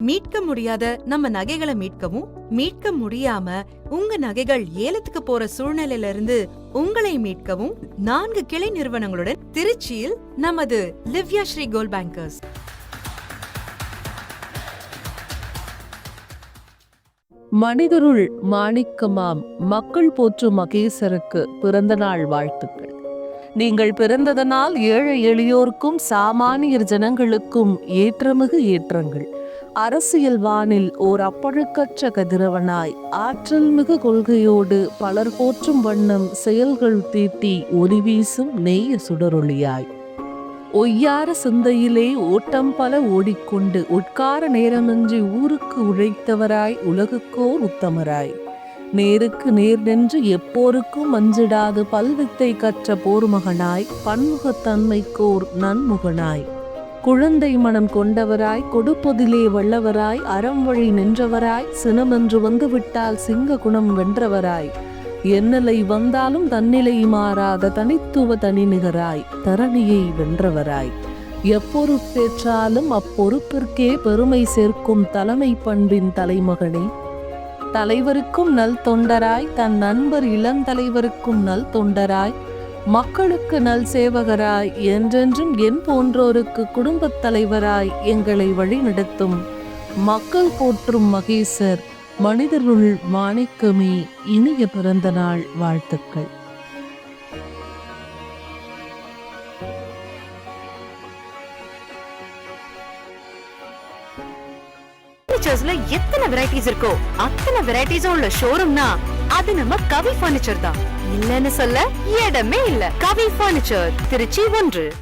மீட்க முடியாத நம்ம நகைகளை மீட்கவும் மீட்க முடியாம உங்க நகைகள் ஏலத்துக்கு போற சூழ்நிலையில இருந்து உங்களை மீட்கவும் நான்கு கிளை நிறுவனங்களுடன் திருச்சியில் நமது லிவ்யா ஸ்ரீ கோல்ட் பேங்கர்ஸ். மனிதருள் மாணிக்கமாம் மக்கள் போற்றும் மகேசருக்கு பிறந்த நாள் வாழ்த்துக்கள். நீங்கள் பிறந்ததனால் ஏழை எளியோர்க்கும் சாமானியர் ஜனங்களுக்கும் ஏற்றமிகு ஏற்றங்கள். அரசியல் வானில் ஓர் அப்பழுக்கற்ற கதிரவனாய் ஆற்றல் மிகு கொள்கையோடு பலர் போற்றும் வண்ணம் செயல்கள் தீட்டி ஒளி வீசும் நெய்ய சுடரொளியாய். ஒய்யார சிந்தையிலே ஓட்டம் பல ஓடிக்கொண்டு உட்கார நேரமின்றி ஊருக்கு உழைத்தவராய் உலகுக்கோர் உத்தமராய். நேருக்கு நேர் நின்று எப்போருக்கும் அஞ்சிடாது பல்வித்தை கற்ற போர்மகனாய் பன்முகத்தன்மைக்கோர் நன்முகனாய். குழந்தை மனம் கொண்டவராய் கொடுப்பதிலே வல்லவராய் அறம் வழி நின்றவராய் சினமென்று வந்துவிட்டால் சிங்க குணம் வென்றவராய். என்னலை வந்தாலும் தன்னிலை மாறாத தனித்துவ தனிநிகராய் தரணியை வென்றவராய். எப்பொறுப்பேற்றாலும் அப்பொறுப்பிற்கே பெருமை சேர்க்கும் தலைமை பண்பின் தலைமகனே தலைவருக்கும் நல் தொண்டராய் தன் நண்பர் இளந்தலைவருக்கும் நல் தொண்டராய் மக்களுக்கு நல் சேவகராய் என்றென்றும் என் போன்றோருக்கு குடும்பத் தலைவராய் எங்களை வழிநடத்தும். மக்கள் போற்றும் மகேசர் மனிதருள் மாணிக்கமே இனிய பிறந்த நாள் வாழ்த்துக்கள் எத்தனை வெரைட்டிஸ் இருக்கோ அத்தனை வெரைட்டிஸும் உள்ள ஷோரூம்னா அது நம்ம கவி பர்னிச்சர் தான். இல்லன்னு சொல்ல இடமே இல்ல. கவி ஃபர்னிச்சர் திருச்சி ஒன்று.